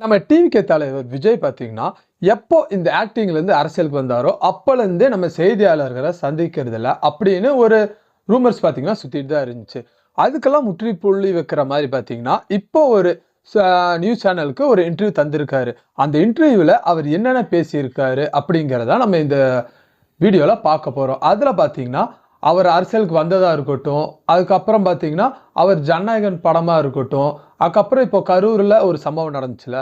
நம்ம டிவிகே தலைவர் விஜய் பார்த்தீங்கன்னா எப்போ இந்த ஆக்டிங்லேருந்து அரசியலுக்கு வந்தாரோ அப்போலேருந்தே நம்ம செய்தியாளர்களை சந்திக்கிறதில்ல. அப்படின்னு ஒரு ரூமர்ஸ் பார்த்தீங்கன்னா சுற்றிட்டு தான் இருந்துச்சு. அதுக்கெல்லாம் முற்றுப்புள்ளி வைக்கிற மாதிரி பார்த்தீங்கன்னா இப்போ ஒரு நியூஸ் சேனலுக்கு ஒரு இன்டர்வியூ தந்திருக்காரு. அந்த இன்டர்வியூவில் அவர் என்னென்ன பேசியிருக்காரு அப்படிங்கிறத நம்ம இந்த வீடியோவில் பார்க்க போகிறோம் அதில் பார்த்தீங்கன்னா அவர் அரசியலுக்கு வந்ததாக இருக்கட்டும் அதுக்கப்புறம் பார்த்தீங்கன்னா அவர் ஜனநாயகன் படமாக இருக்கட்டும் அதுக்கப்புறம் இப்போ கரூரில் ஒரு சம்பவம் நடந்துச்சுல.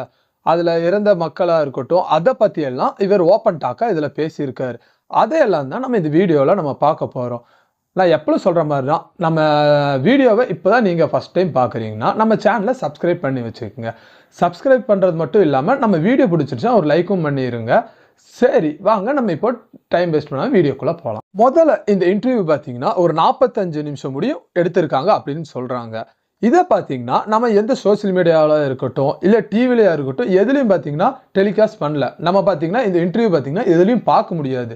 அதில் இறந்த மக்களாக இருக்கட்டும் அதை பற்றியெல்லாம் இவர் ஓப்பன் டாக்காக இதில் பேசியிருக்காரு. அதையெல்லாம் தான் நம்ம இந்த வீடியோவில் நம்ம பார்க்க போகிறோம் நான் எப்பளும் சொல்கிற மாதிரி தான் நம்ம வீடியோவை இப்போ தான் நீங்கள் ஃபஸ்ட் டைம் பார்க்குறீங்கன்னா நம்ம சேனலை சப்ஸ்கிரைப் பண்ணி வச்சுக்கோங்க. சப்ஸ்கிரைப் பண்ணுறது மட்டும் இல்லாமல் நம்ம வீடியோ பிடிச்சிருச்சுன்னா ஒரு லைக்கும் பண்ணிடுங்க சரி வாங்க நம்ம இப்போ டைம் வேஸ்ட் பண்ணாமல் வீடியோக்குள்ளே போகலாம் முதல்ல இந்த இன்டர்வியூ பார்த்தீங்கன்னா ஒரு நாற்பத்தஞ்சு நிமிஷம் முடியும் எடுத்திருக்காங்க அப்படின்னு சொல்கிறாங்க இதை பார்த்தீங்கன்னா நம்ம எந்த சோஷியல் மீடியாவில் இருக்கட்டும் இல்லை டிவிலையாக இருக்கட்டும் எதுலேயும் பார்த்தீங்கன்னா டெலிகாஸ்ட் பண்ணல. நம்ம பார்த்தீங்கன்னா இந்த இன்டர்வியூ பார்த்தீங்கன்னா எதுலேயும் பார்க்க முடியாது.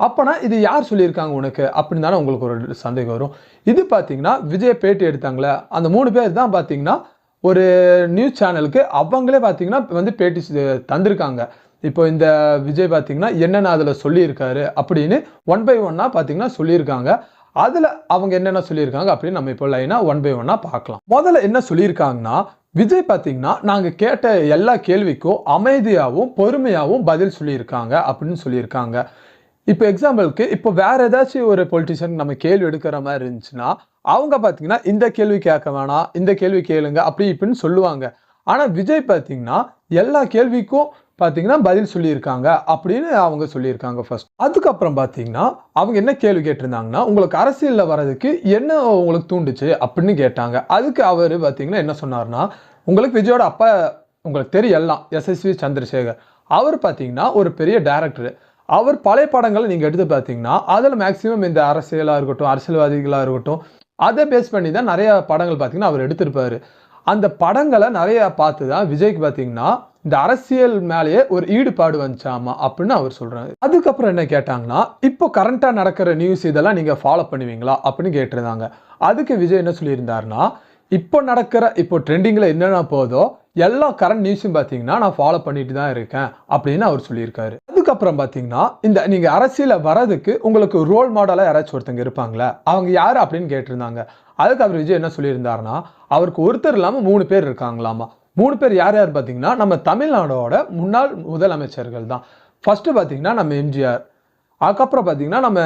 அப்போனா இது யார் சொல்லியிருக்காங்க உனக்கு? அப்படின்னு தானே உங்களுக்கு ஒரு சந்தேகம் வரும். இது பார்த்தீங்கன்னா விஜய் பேட்டி எடுத்தாங்களே அந்த மூணு பேர் தான் பார்த்தீங்கன்னா ஒரு நியூஸ் சேனலுக்கு அவங்களே பார்த்தீங்கன்னா வந்து பேட்டி செ- தந்திருக்காங்க. இப்போ இந்த விஜய் பார்த்தீங்கன்னா என்னென்ன அதில் சொல்லியிருக்காரு அப்படின்னு ஒன் பை ஒன்னாக பார்த்தீங்கன்னா சொல்லியிருக்காங்க. அதில் அவங்க என்னென்ன சொல்லியிருக்காங்க அப்படின்னு நம்ம இப்போ லைனாக ஒன் பை ஒன்னாக பார்க்கலாம். முதல்ல என்ன சொல்லியிருக்காங்கன்னா விஜய் பார்த்தீங்கன்னா நாங்கள் கேட்ட எல்லா கேள்விக்கும் அமைதியாகவும் பொறுமையாகவும் பதில் சொல்லியிருக்காங்க அப்படின்னு சொல்லியிருக்காங்க. இப்போ எக்ஸாம்பிளுக்கு இப்போ வேற ஏதாச்சும் ஒரு பொலிட்டிஷியன் நம்ம கேள்வி எடுக்கிற மாதிரி இருந்துச்சுன்னா அவங்க பார்த்தீங்கன்னா இந்த கேள்வி கேட்க வேணாம் இந்த கேள்வி கேளுங்க அப்படி இப்படின்னு சொல்லுவாங்க. ஆனால் விஜய் பார்த்தீங்கன்னா எல்லா கேள்விக்கும் பார்த்தீங்கன்னா பதில் சொல்லியிருக்காங்க அப்படின்னு அவங்க சொல்லியிருக்காங்க ஃபர்ஸ்ட் அதுக்கப்புறம் பார்த்தீங்கன்னா அவங்க என்ன கேள்வி கேட்டிருந்தாங்கன்னா உங்களுக்கு அரசியலில் வர்றதுக்கு என்ன உங்களுக்கு தூண்டுச்சு அப்படின்னு கேட்டாங்க. அதுக்கு அவர் பார்த்தீங்கன்னா என்ன சொன்னார்னா உங்களுக்கு விஜயோட அப்பா உங்களுக்கு தெரியும் எல்லாம் எஸ்எஸ்வி சந்திரசேகர். அவர் பார்த்தீங்கன்னா ஒரு பெரிய டேரக்டர் அவர் பழைய படங்களை நீங்கள் எடுத்து பார்த்தீங்கன்னா அதில் மேக்சிமம் இந்த அரசியலாக இருக்கட்டும் அரசியல்வாதிகளாக இருக்கட்டும் அதை பேஸ் பண்ணி தான் நிறைய படங்கள் பார்த்தீங்கன்னா அவர் எடுத்திருப்பார். அந்த படங்களை நிறையா பார்த்து தான் விஜய்க்கு பார்த்தீங்கன்னா இந்த அரசியல் மேலேயே ஒரு ஈடுபாடு வந்துச்சாமா அப்படின்னு அவர் சொல்றாரு. அதுக்கப்புறம் என்ன கேட்டாங்கன்னா இப்போ கரண்டா நடக்கிற நியூஸ் இதெல்லாம் நீங்க ஃபாலோ பண்ணுவீங்களா அப்படின்னு கேட்டிருந்தாங்க. அதுக்கு விஜய் என்ன சொல்லியிருந்தாருன்னா இப்போ நடக்கிற இப்போ ட்ரெண்டிங்கில் என்னென்ன போதோ எல்லா கரண்ட் நியூஸும் பார்த்தீங்கன்னா நான் ஃபாலோ பண்ணிட்டு தான் இருக்கேன் அப்படின்னு அவர் சொல்லியிருக்காரு. அதுக்கப்புறம் பார்த்தீங்கன்னா இந்த நீங்கள் அரசியலில் வரதுக்கு உங்களுக்கு ரோல் மாடலாக யாராச்சும் ஒருத்தங்க இருப்பாங்களே? அவங்க யார் அப்படின்னு கேட்டிருந்தாங்க. அதுக்கு அவர் விஜய் என்ன சொல்லியிருந்தாருன்னா அவருக்கு ஒருத்தர் இல்லாமல் மூணு பேர் இருக்காங்களாமா? மூணு பேர் யார் யார் பார்த்தீங்கன்னா நம்ம தமிழ்நாடோட முன்னாள் முதலமைச்சர்கள் தான். ஃபஸ்ட்டு பார்த்தீங்கன்னா நம்ம எம்ஜிஆர். அதுக்கப்புறம் பார்த்தீங்கன்னா நம்ம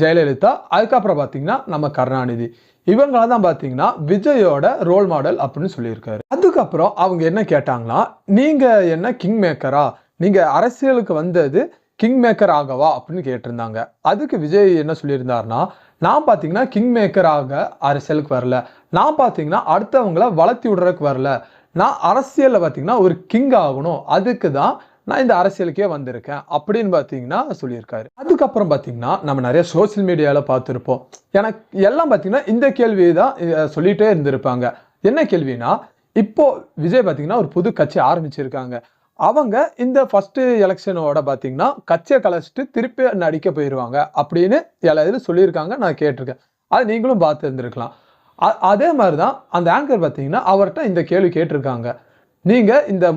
ஜெயலலிதா. அதுக்கப்புறம் பார்த்தீங்கன்னா நம்ம கருணாநிதி. இவங்கள தான் பார்த்தீங்கன்னா விஜயோட ரோல் மாடல் அப்படின்னு சொல்லியிருக்காரு. அதுக்கப்புறம் அவங்க என்ன கேட்டாங்கன்னா நீங்கள் என்ன கிங் மேக்கரா நீங்கள் அரசியலுக்கு வந்தது கிங் மேக்கர் ஆகவா அப்படின்னு கேட்டிருந்தாங்க. அதுக்கு விஜய் என்ன சொல்லியிருந்தாருன்னா நான் பார்த்தீங்கன்னா கிங் மேக்கராக அரசியலுக்கு வரல. நான் பார்த்தீங்கன்னா அடுத்தவங்கள வளர்த்தி விடுறதுக்கு வரல. நான் அரசியலில் பார்த்தீங்கன்னா ஒரு கிங் ஆகணும். அதுக்கு தான் நான் இந்த அரசியலுக்கே வந்திருக்கேன் அப்படின்னு பார்த்தீங்கன்னா சொல்லியிருக்காரு. அதுக்கப்புறம் பார்த்தீங்கன்னா நம்ம நிறைய சோஷியல் மீடியாவில் பார்த்துருப்போம். எனக்கு எல்லாம் பார்த்தீங்கன்னா இந்த கேள்வி தான் சொல்லிகிட்டே இருந்திருப்பாங்க. என்ன கேள்வினா இப்போ விஜய் பார்த்தீங்கன்னா ஒரு புது கட்சி ஆரம்பிச்சிருக்காங்க. அவங்க இந்த ஃபஸ்ட்டு எலெக்ஷனோட பார்த்தீங்கன்னா கட்சியை கலைச்சிட்டு திருப்பி நடிக்க போயிடுவாங்க அப்படின்னு எல்லா இதில் சொல்லியிருக்காங்க நான் கேட்டிருக்கேன். அது நீங்களும் பார்த்து இருந்திருக்கலாம். அ- அதே மாதிரி தான் அந்த ஆங்கர் பார்த்தீங்கன்னா அவர்கிட்ட இந்த கேள்வி கேட்டிருக்காங்க. நீங்கள் இந்த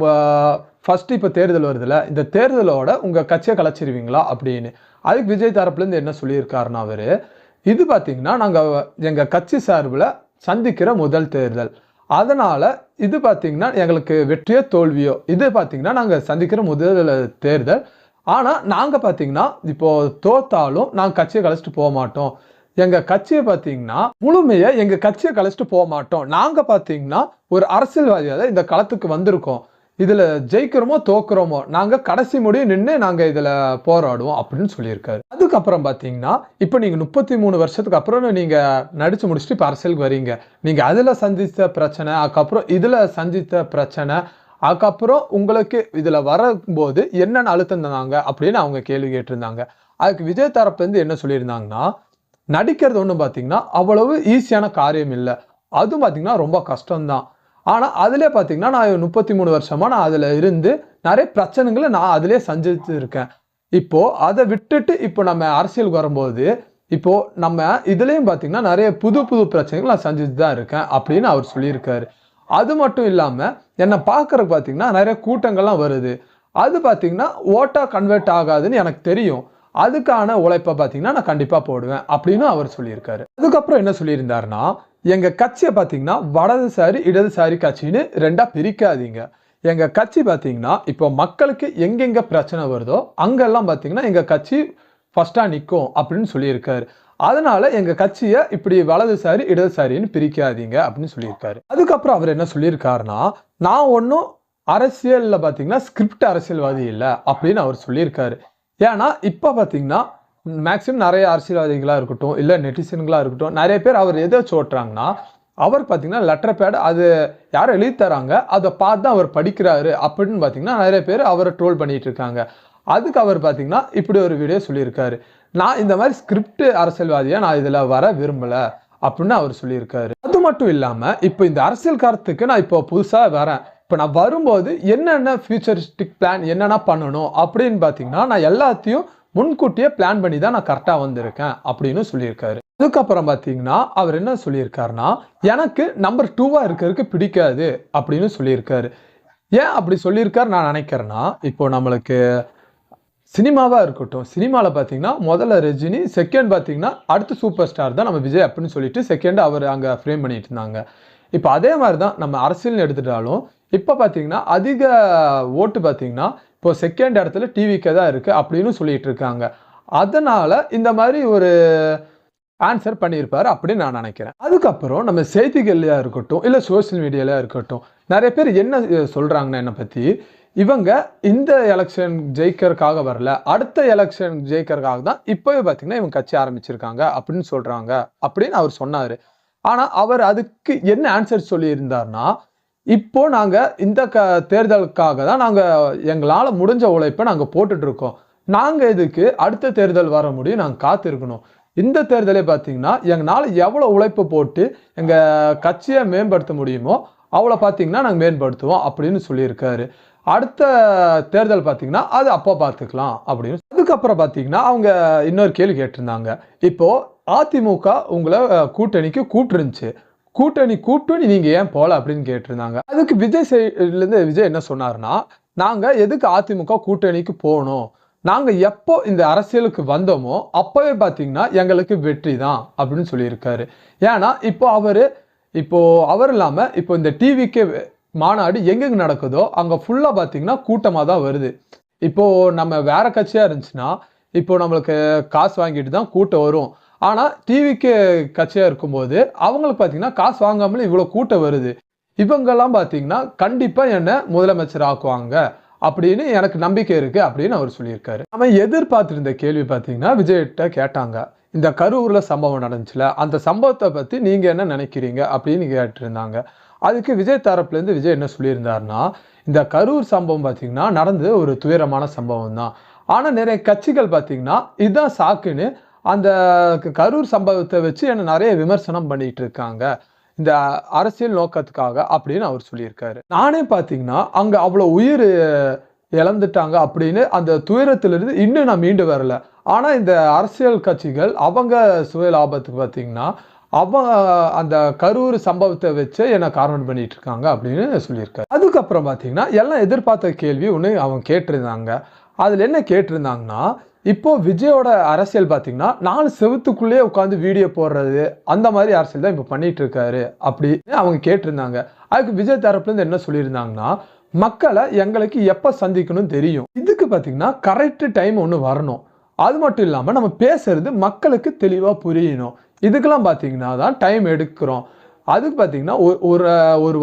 ஃபர்ஸ்ட் இப்போ தேர்தல் வருதுல்ல இந்த தேர்தலோட உங்கள் கட்சியை கலைச்சிருவீங்களா அப்படின்னு. அதுக்கு விஜய் தரப்புலேருந்து என்ன சொல்லியிருக்காருன்னா அவர் இது பார்த்தீங்கன்னா நாங்கள் எங்கள் கட்சி சார்பில் சந்திக்கிற முதல் தேர்தல். அதனால் இது பார்த்தீங்கன்னா எங்களுக்கு வெற்றியோ தோல்வியோ இது பார்த்திங்கன்னா நாங்கள் சந்திக்கிற முதல் தேர்தல். ஆனால் நாங்கள் பார்த்தீங்கன்னா இப்போது தோத்தாலும் நாங்கள் கட்சியை கழிச்சிட்டு போக மாட்டோம். எங்கள் கட்சியை பார்த்தீங்கன்னா முழுமையை எங்கள் கட்சியை கழிச்சிட்டு போக மாட்டோம். நாங்கள் பார்த்தீங்கன்னா ஒரு அரசியல்வாதியாக இந்த களத்துக்கு வந்திருக்கோம். இதில் ஜெயிக்கிறோமோ தோக்குறோமோ நாங்கள் கடைசி முடியும் நின்று நாங்கள் இதில் போராடுவோம் அப்படின்னு சொல்லியிருக்காரு. அதுக்கப்புறம் பார்த்தீங்கன்னா இப்போ நீங்கள் முப்பத்தி மூணு வருஷத்துக்கு அப்புறம் நீங்கள் நடித்து முடிச்சுட்டு இப்போ அரசியலுக்கு வரீங்க. நீங்கள் அதில் சந்தித்த பிரச்சனை அதுக்கப்புறம் இதில் சந்தித்த பிரச்சனை அதுக்கப்புறம் உங்களுக்கு இதில் வரும்போது என்னென்ன அழுத்தம் தந்தாங்க அப்படின்னு அவங்க கேள்வி கேட்டிருந்தாங்க. அதுக்கு விஜய் தரப்புலேருந்து என்ன சொல்லியிருந்தாங்கன்னா நடிக்கிறது ஒன்றும் பார்த்தீங்கன்னா அவ்வளவு ஈஸியான காரியம் இல்லை. அதுவும் பார்த்தீங்கன்னா ரொம்ப கஷ்டம்தான். ஆனால் அதிலே பார்த்தீங்கன்னா நான் முப்பத்தி மூணு வருஷமா நான் அதில் இருந்து நிறைய பிரச்சனைகளை நான் அதிலே சந்தித்து இருக்கேன் அதை விட்டுட்டு இப்போ நம்ம அரசியலுக்கு வரும்போது இப்போது நம்ம இதுலேயும் பார்த்தீங்கன்னா நிறைய புது புது பிரச்சனைகள் நான் சந்திச்சு தான் இருக்கேன் அப்படின்னு அவர் சொல்லியிருக்காரு. அது மட்டும் இல்லாமல் என்னை பார்க்குறக்கு பார்த்தீங்கன்னா நிறைய கூட்டங்கள்லாம் வருது. அது பார்த்தீங்கன்னா ஓட்டாக கன்வெர்ட் ஆகாதுன்னு எனக்கு தெரியும். அதுக்கான உழைப்பை பார்த்தீங்கன்னா நான் கண்டிப்பாக போடுவேன் அப்படின்னு அவர் சொல்லியிருக்காரு. அதுக்கப்புறம் என்ன சொல்லியிருந்தாருன்னா எங்கள் கட்சியை பார்த்தீங்கன்னா வலதுசாரி இடதுசாரி கட்சின்னு ரெண்டாக பிரிக்காதீங்க. எங்கள் கட்சி பார்த்தீங்கன்னா இப்போ மக்களுக்கு எங்கெங்கே பிரச்சனை வருதோ அங்கெல்லாம் பார்த்தீங்கன்னா எங்கள் கட்சி ஃபஸ்ட்டாக நிற்கும் அப்படின்னு சொல்லியிருக்காரு. அதனால எங்கள் கட்சியை இப்படி வலதுசாரி இடதுசாரின்னு பிரிக்காதீங்க அப்படின்னு சொல்லியிருக்காரு. அதுக்கப்புறம் அவர் என்ன சொல்லியிருக்காருன்னா நான் ஒன்றும் அரசியலில் பார்த்தீங்கன்னா ஸ்கிரிப்ட் அரசியல்வாதி இல்லை அப்படின்னு அவர் சொல்லியிருக்காரு. ஏன்னா இப்போ பார்த்தீங்கன்னா மேக்சிமம் நிறைய அரசியல்வாதிகளாக இருக்கட்டும் இல்லை நெட்டிசன்களாக இருக்கட்டும் நிறைய பேர் அவர் எதை சோட்டுறாங்கன்னா அவர் பார்த்தீங்கன்னா லெட்டர் பேட் அது யாரும் எழுதி தராங்க அதை பார்த்து தான் அவர் படிக்கிறாரு அப்படின்னு பார்த்தீங்கன்னா நிறைய பேர் அவரை ட்ரோல் பண்ணிகிட்டு இருக்காங்க. அதுக்கு அவர் பார்த்தீங்கன்னா இப்படி ஒரு வீடியோ சொல்லியிருக்காரு. நான் இந்த மாதிரி ஸ்கிரிப்ட் அரசியல்வாதியாக நான் இதில் வர விரும்பலை அப்படின்னு அவர் சொல்லியிருக்காரு. அது மட்டும் இல்லாமல் இப்போ இந்த அரசியல் காரத்துக்கு நான் இப்போ புதுசாக வரேன். இப்போ நான் வரும்போது என்னென்ன ஃபியூச்சரிஸ்டிக் பிளான் என்னென்ன பண்ணணும் அப்படின்னு பார்த்தீங்கன்னா நான் எல்லாத்தையும் முன்கூட்டியே பிளான் பண்ணி தான் நான் கரெக்டாக வந்திருக்கேன் அப்படின்னு சொல்லியிருக்காரு. அதுக்கப்புறம் பார்த்தீங்கன்னா அவர் என்ன சொல்லியிருக்காருன்னா எனக்கு நம்பர் டூவாக இருக்கிறதுக்கு பிடிக்காது அப்படின்னு சொல்லியிருக்காரு. ஏன் அப்படி சொல்லியிருக்காரு நான் நினைக்கிறேன்னா இப்போ நம்மளுக்கு சினிமாவாக இருக்கட்டும் சினிமாவில் பார்த்தீங்கன்னா முதல்ல ரஜினி செகண்ட் பார்த்தீங்கன்னா அடுத்து சூப்பர் ஸ்டார் தான் நம்ம விஜய் அப்படின்னு சொல்லிட்டு செகண்ட் அவர் அங்கே ஃப்ரேம் பண்ணிட்டு இருந்தாங்க. இப்போ அதே மாதிரி தான் நம்ம அரசியல்னு எடுத்துட்டாலும் இப்போ பார்த்தீங்கன்னா அதிக ஓட்டு பார்த்தீங்கன்னா இப்போ செகண்ட் இடத்துல டிவிக்கே தான் இருக்குது அப்படின்னு சொல்லிட்டு இருக்காங்க. அதனால் இந்த மாதிரி ஒரு ஆன்சர் பண்ணியிருப்பார் அப்படின்னு நான் நினைக்கிறேன். அதுக்கப்புறம் நம்ம செய்திகள்லையா இருக்கட்டும் இல்லை சோஷியல் மீடியாலையா இருக்கட்டும் நிறைய பேர் என்ன சொல்கிறாங்கன்னா என்னை பற்றி இவங்க இந்த எலெக்ஷன் ஜெயிக்கிறதுக்காக வரல அடுத்த எலெக்ஷன் ஜெயிக்கிறதுக்காக தான் இப்போவே பார்த்தீங்கன்னா இவங்க கட்சி ஆரம்பிச்சிருக்காங்க அப்படின்னு சொல்கிறாங்க அப்படின்னு அவர் சொன்னார். ஆனால் அவர் அதுக்கு என்ன ஆன்சர் சொல்லியிருந்தார்னா இப்போ நாங்கள் இந்த க தேர்தலுக்காக தான் நாங்கள் எங்களால் முடிஞ்ச உழைப்பை நாங்கள் போட்டுட்டு இருக்கோம் நாங்கள் இதுக்கு அடுத்த தேர்தல் வர முடியும்? நாங்கள் காத்திருக்கணும். இந்த தேர்தலே பார்த்தீங்கன்னா எங்களால் எவ்வளோ உழைப்பு போட்டு எங்கள் கட்சியை மேம்படுத்த முடியுமோ அவ்வளோ பார்த்தீங்கன்னா நாங்கள் மேம்படுத்துவோம் அப்படின்னு சொல்லியிருக்காரு. அடுத்த தேர்தல் பார்த்தீங்கன்னா அது அப்போ பார்த்துக்கலாம் அப்படின்னு. அதுக்கப்புறம் பார்த்தீங்கன்னா அவங்க இன்னொரு கேள்வி கேட்டிருந்தாங்க. இப்போது அதிமுக உங்களை கூட்டணிக்கு கூட்டிருந்துச்சு. கூட்டணி கூப்பிட்டு நீங்க ஏன் போல அப்படின்னு கேட்டிருந்தாங்க. அதுக்கு விஜய் சைட்லேருந்து விஜய் என்ன சொன்னாருன்னா நாங்க எதுக்கு அதிமுக கூட்டணிக்கு போகணும்? நாங்க எப்போ இந்த அரசியலுக்கு வந்தோமோ அப்பவே பார்த்தீங்கன்னா எங்களுக்கு வெற்றி தான் அப்படின்னு சொல்லியிருக்காரு. ஏன்னா இப்போ அவரு இப்போ அவர் இல்லாம இப்போ இந்த டிவிக்கு மாநாடு எங்கெங்க நடக்குதோ அங்க ஃபுல்லா பார்த்தீங்கன்னா கூட்டமா தான் வருது. இப்போ நம்ம வேற கட்சியா இருந்துச்சுன்னா இப்போ நம்மளுக்கு காசு வாங்கிட்டு தான் கூட்டம் வரும். ஆனால் டிவிக்கு கட்சியாக இருக்கும்போது அவங்களுக்கு பார்த்தீங்கன்னா காசு வாங்காமலே இவ்வளோ கூட்டம் வருது. இவங்கெல்லாம் பார்த்தீங்கன்னா கண்டிப்பாக என்னை முதலமைச்சர் ஆக்குவாங்க அப்படின்னு எனக்கு நம்பிக்கை இருக்குது அப்படின்னு அவர் சொல்லியிருக்காரு. நம்ம எதிர்பார்த்துருந்த கேள்வி பார்த்தீங்கன்னா விஜய்கிட்ட கேட்டாங்க. இந்த கரூரில் சம்பவம் நடந்துச்சுல அந்த சம்பவத்தை பற்றி நீங்கள் என்ன நினைக்கிறீங்க அப்படின்னு கேட்டிருந்தாங்க. அதுக்கு விஜய் தரப்புலேருந்து விஜய் என்ன சொல்லியிருந்தாருன்னா இந்த கரூர் சம்பவம் பார்த்தீங்கன்னா நடந்தது ஒரு துயரமான சம்பவம் தான் ஆனால் நிறைய கட்சிகள் பார்த்திங்கன்னா இதுதான் சாக்குன்னு அந்த கரூர் சம்பவத்தை வச்சு என்ன நிறைய விமர்சனம் பண்ணிட்டு இருக்காங்க. இந்த அரசியல் நோக்கத்துக்காக அப்படின்னு அவர் சொல்லியிருக்காரு. நானே பார்த்தீங்கன்னா அங்கே அவ்வளோ உயிர் இழந்துட்டாங்க அப்படின்னு அந்த துயரத்திலிருந்து இன்னும் நான் மீண்டு வரல. ஆனால் இந்த அரசியல் கட்சிகள் அவங்க சுய லாபத்துக்கு பார்த்தீங்கன்னா அவங்க அந்த கரூர் சம்பவத்தை வச்சு என்னை காரணம் பண்ணிட்டு இருக்காங்க அப்படின்னு சொல்லியிருக்காரு. அதுக்கப்புறம் பார்த்தீங்கன்னா எல்லாம் எதிர்பார்த்த கேள்வி ஒன்று அவங்க கேட்டிருந்தாங்க. அதில் என்ன கேட்டிருந்தாங்கன்னா இப்போ விஜயோட அரசியல் பார்த்தீங்கன்னா நாலு செவத்துக்குள்ளேயே உட்காந்து வீடியோ போடுறது அந்த மாதிரி அரசியல் தான் இப்போ பண்ணிட்டு இருக்காரு அப்படின்னு அவங்க கேட்டிருந்தாங்க. அதுக்கு விஜய் தரப்புலேருந்து என்ன சொல்லியிருந்தாங்கன்னா மக்களை எங்களுக்கு எப்போ சந்திக்கணும் தெரியும். இதுக்கு பார்த்தீங்கன்னா கரெக்ட் டைம் ஒன்று வரணும். அது மட்டும் இல்லாமல் நம்ம பேசுறது மக்களுக்கு தெளிவாக புரியணும். இதுக்கெல்லாம் பார்த்தீங்கன்னா தான் டைம் எடுக்கிறோம். அதுக்கு பார்த்தீங்கன்னா ஒரு ஒரு ஒரு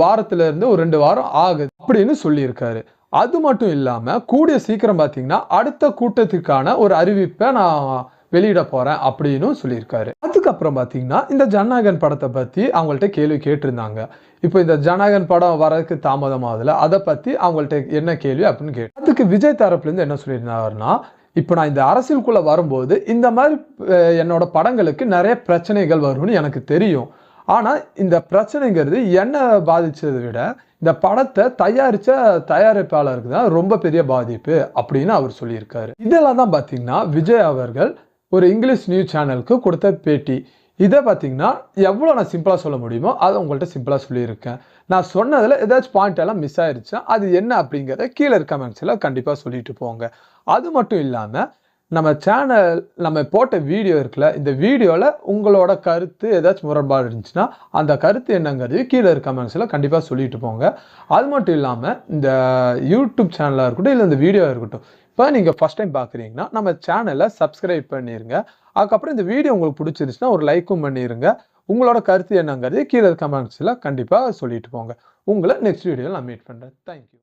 ஒரு ரெண்டு வாரம் ஆகுது. அப்படின்னு சொல்லியிருக்காரு. அது மட்டும் இல்லாமல் கூடிய சீக்கிரம் பார்த்தீங்கன்னா அடுத்த கூட்டத்திற்கான ஒரு அறிவிப்பை நான் வெளியிட போகிறேன் அப்படின்னு சொல்லியிருக்காரு. அதுக்கப்புறம் பார்த்தீங்கன்னா இந்த ஜனநாயகன் படத்தை பற்றி அவங்கள்ட்ட கேள்வி கேட்டிருந்தாங்க. இப்போ இந்த ஜனநாயகன் படம் வரதுக்கு தாமதம் அதை பற்றி அவங்கள்ட்ட என்ன கேள்வி அப்படின்னு கேட்டு அதுக்கு விஜய் தரப்புலேருந்து என்ன சொல்லியிருந்தாருன்னா இப்போ நான் இந்த அரசியலுக்குள்ளே வரும்போது இந்த மாதிரி என்னோட படங்களுக்கு நிறைய பிரச்சனைகள் வரும்னு எனக்கு தெரியும். ஆனால் இந்த பிரச்சனைங்கிறது என்ன பாதித்ததை விட இந்த படத்தை தயாரித்த தயாரிப்பாளருக்கு தான் ரொம்ப பெரிய பாதிப்பு அப்படின்னு அவர் சொல்லியிருக்காரு. இதெல்லாம் தான் பார்த்தீங்கன்னா விஜய் அவர்கள் ஒரு இங்கிலீஷ் நியூஸ் சேனலுக்கு கொடுத்த பேட்டி. இதை பார்த்தீங்கன்னா எவ்வளோ நான் சிம்பிளாக சொல்ல முடியுமோ அதை உங்கள்கிட்ட சிம்பிளாக சொல்லியிருக்கேன். நான் சொன்னதில் ஏதாச்சும் பாயிண்ட் எல்லாம் மிஸ் ஆயிருச்சுன்னா அது என்ன அப்படிங்கிறத கீழே இருக்க கமெண்ட்ஸில் கண்டிப்பாக சொல்லிட்டு போங்க. அது மட்டும் இல்லாமல் நம்ம சேனல் நம்ம போட்ட வீடியோ இருக்குல்ல இந்த வீடியோவில் உங்களோட கருத்து ஏதாச்சும் முரண்பாடு இருந்துச்சுன்னா அந்த கருத்து என்னங்கிறது கீழே இருக்க கமெண்ட்ஸில் கண்டிப்பாக சொல்லிட்டு போங்க. அது மட்டும் இல்லாமல் இந்த யூடியூப் சேனலாக இருக்கட்டும் இல்லை இந்த வீடியோவாக இருக்கட்டும் இப்போ நீங்கள் ஃபஸ்ட் டைம் பார்க்குறீங்கன்னா நம்ம சேனலை சப்ஸ்கிரைப் பண்ணிடுங்க அதுக்கப்புறம் இந்த வீடியோ உங்களுக்கு பிடிச்சிருந்துச்சுன்னா ஒரு லைக்கும் பண்ணிடுங்க உங்களோட கருத்து என்னங்கிறது கீழே கமெண்ட்ஸில் கண்டிப்பாக சொல்லிட்டு போங்க. உங்களை நெக்ஸ்ட் வீடியோவில் நான் மீட் பண்ணுறேன் தேங்க்யூ